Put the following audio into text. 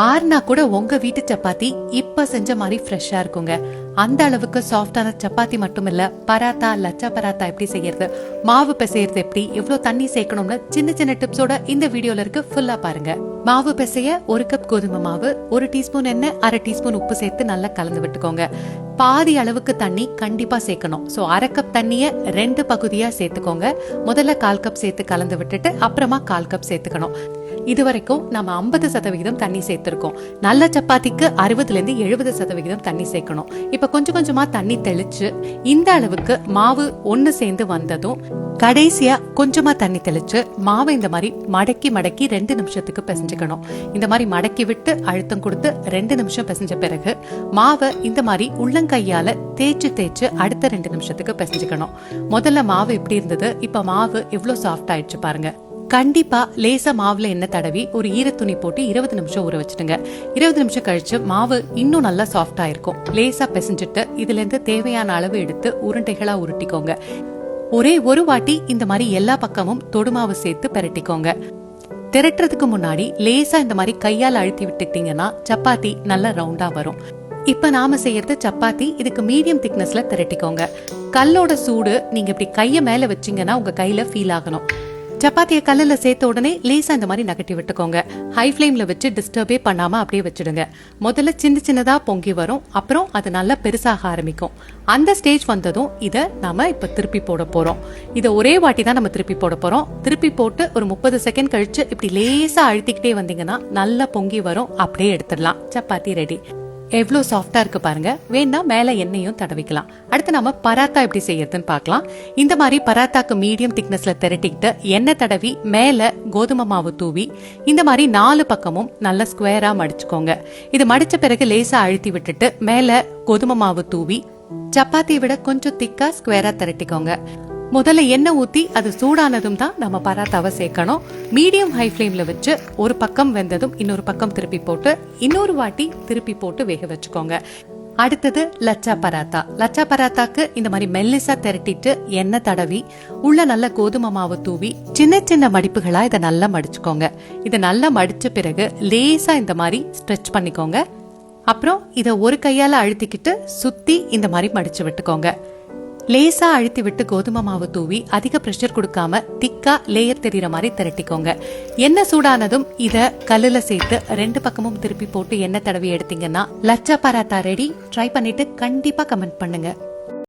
ஆறுனா கூட உங்க வீட்டு சப்பாத்தி இப்ப செஞ்ச மாதிரி ஃப்ரெஷ்ஷா இருக்குங்க. அந்த அளவுக்கு சாஃப்டான சப்பாத்தி மட்டும் இல்ல பராத்தா லச்சா பராத்தா எப்படி செய்யறது மாவு பிசையறது எப்படி எவ்வளவு தண்ணி சேர்க்கணும்னு சின்ன சின்ன டிப்ஸோட இந்த வீடியோல இருக்கு ஃபுல்லா பாருங்க. மாவு பிசைய ஒரு கப் கோதுமை மாவு ஒரு டீஸ்பூன் எண்ணெய் அரை டீஸ்பூன் உப்பு சேர்த்து நல்லா கலந்து விட்டுக்கோங்க. பாதி அளவுக்கு தண்ணி கண்டிப்பா சேர்க்கணும். சோ அரை கப் தண்ணிய ரெண்டு பகுதியா சேர்த்துக்கோங்க. முதல்ல கால் கப் சேர்த்து கலந்து விட்டுட்டு அப்புறமா கால் கப் சேர்த்துக்கணும். இது வரைக்கும் நம்ம ஐம்பது சதவிகிதம் தண்ணி சேர்த்துருக்கோம். நல்ல சப்பாத்திக்கு அறுபதுலேருந்து எழுபது சதவிகிதம் தண்ணி சேர்க்கணும். இப்போ கொஞ்சம் கொஞ்சமாக தண்ணி தெளிச்சு இந்த அளவுக்கு மாவு ஒன்று சேர்ந்து வந்ததும் கடைசியாக கொஞ்சமாக தண்ணி தெளிச்சு மாவை இந்த மாதிரி மடக்கி மடக்கி ரெண்டு நிமிஷத்துக்கு பிசைஞ்சுக்கணும். இந்த மாதிரி மடக்கி விட்டு அழுத்தம் கொடுத்து ரெண்டு நிமிஷம் பிசைஞ்ச பிறகு மாவை இந்த மாதிரி உள்ளங்கையால் தேய்ச்சு தேய்ச்சு அடுத்த ரெண்டு நிமிஷத்துக்கு பிசைஞ்சுக்கணும். முதல்ல மாவு எப்படி இருந்தது? இப்போ மாவு இவ்வளோ சாஃப்ட் ஆயிடுச்சு பாருங்க. கண்டிப்பா லேசா மாவுல எண்ணெய் தடவி ஒரு ஈரத்துணி போட்டு இருபது நிமிஷம் ஊற வச்சுடுங்க. இருபது நிமிஷம் கழிச்சு மாவு இன்னும் நல்லா சாஃப்டா இருக்கும். லேசா பிசைஞ்சிட்டு இதுல இருந்து தேவையான அளவு எடுத்து உருண்டைகளா உருட்டிக்கோங்க. ஒரே ஒரு வாட்டி இந்த மாதிரி எல்லா பக்கமும் தொடுமாவு சேர்த்து பெரட்டிக்கோங்க. திரட்டுறதுக்கு முன்னாடி லேசா இந்த மாதிரி கையால் அழுத்தி விட்டுட்டீங்கன்னா சப்பாத்தி நல்லா ரவுண்டா வரும். இப்ப நாம செய்யறது சப்பாத்தி இதுக்கு மீடியம் திக்னஸ்ல திரட்டிக்கோங்க. கல்லோட சூடு நீங்க இப்படி கைய மேல வச்சீங்கன்னா உங்க கையில ஃபீல் ஆகணும். சப்பாத்தியை கல்லில் சேர்த்த உடனே லேசாக இந்த மாதிரி நகட்டி விட்டுக்கோங்க. ஹை ஃப்ளேமில் வச்சு டிஸ்டர்பே பண்ணாமல் அப்படியே வச்சுடுங்க. முதல்ல சின்ன சின்னதாக பொங்கி வரும். அப்புறம் அது நல்லா பெருசாக ஆரம்பிக்கும். அந்த ஸ்டேஜ் வந்ததும் இதை நாம் இப்போ திருப்பி போட போகிறோம் இதை ஒரே வாட்டி தான் நம்ம திருப்பி போட போகிறோம் திருப்பி போட்டு ஒரு முப்பது செகண்ட் கழிச்சு இப்படி லேசாக அழுத்திக்கிட்டே வந்தீங்கன்னா நல்லா பொங்கி வரும். அப்படியே எடுத்துடலாம். சப்பாத்தி ரெடி எவ்வளோ சாஃப்டாக இருக்கு பாருங்க. வேணா மேலே எண்ணெயும் தடவிக்கலாம். அடுத்து நம்ம பராத்தா எப்படி செய்யறதுன்னு பார்க்கலாம். இந்த மாதிரி பராத்தாக்கு மீடியம் திக்னஸ்ல திரட்டிக்கிட்டு எண்ணெய் தடவி மேல கோதுமை மாவு தூவி இந்த மாதிரி நாலு பக்கமும் நல்லா ஸ்கொயராக மடிச்சுக்கோங்க. இது மடிச்ச பிறகு லேசா அழுத்தி விட்டுட்டு மேல கோதுமை மாவு தூவி சப்பாத்தியை விட கொஞ்சம் திக்கா ஸ்கொயராக திரட்டிக்கோங்க. முதல்ல எண்ணெய் ஊற்றி அது சூடானதும் தான் நம்ம பராத்தாவை சேர்க்கணும். மீடியம் ஹை ஃப்ளேமில் வச்சு ஒரு பக்கம் வெந்ததும் இன்னொரு பக்கம் திருப்பி போட்டு இன்னொரு வாட்டி திருப்பி போட்டு வேக வச்சுக்கோங்க. அடுத்தது லச்சா பராத்தா. லச்சா பராத்தாக்கு இந்த மாதிரி மெல்லிசா திரட்டிட்டு எண்ணெய் தடவி உள்ள நல்ல கோதுமை மாவு தூவி சின்ன சின்ன மடிப்புகளா இதை நல்லா மடிச்சுக்கோங்க. இதை நல்லா மடிச்ச பிறகு லேசா இந்த மாதிரி ஸ்ட்ரெச் பண்ணிக்கோங்க. அப்புறம் இதை ஒரு கையால அழுத்திக்கிட்டு சுத்தி இந்த மாதிரி மடிச்சு விட்டுக்கோங்க. லேசா அழுத்தி விட்டு கோதுமை மாவு தூவி அதிக ப்ரெஷர் கொடுக்காம திக்கா லேயர் தெரியற மாதிரி திரட்டிக்கோங்க. எண்ணெய் சூடானதும் இத கல்லுல சேர்த்து ரெண்டு பக்கமும் திருப்பி போட்டு எண்ணெய் தடவி எடுத்தீங்கன்னா லச்சா பராத்தா ரெடி ட்ரை பண்ணிட்டு கண்டிப்பா கமெண்ட் பண்ணுங்க.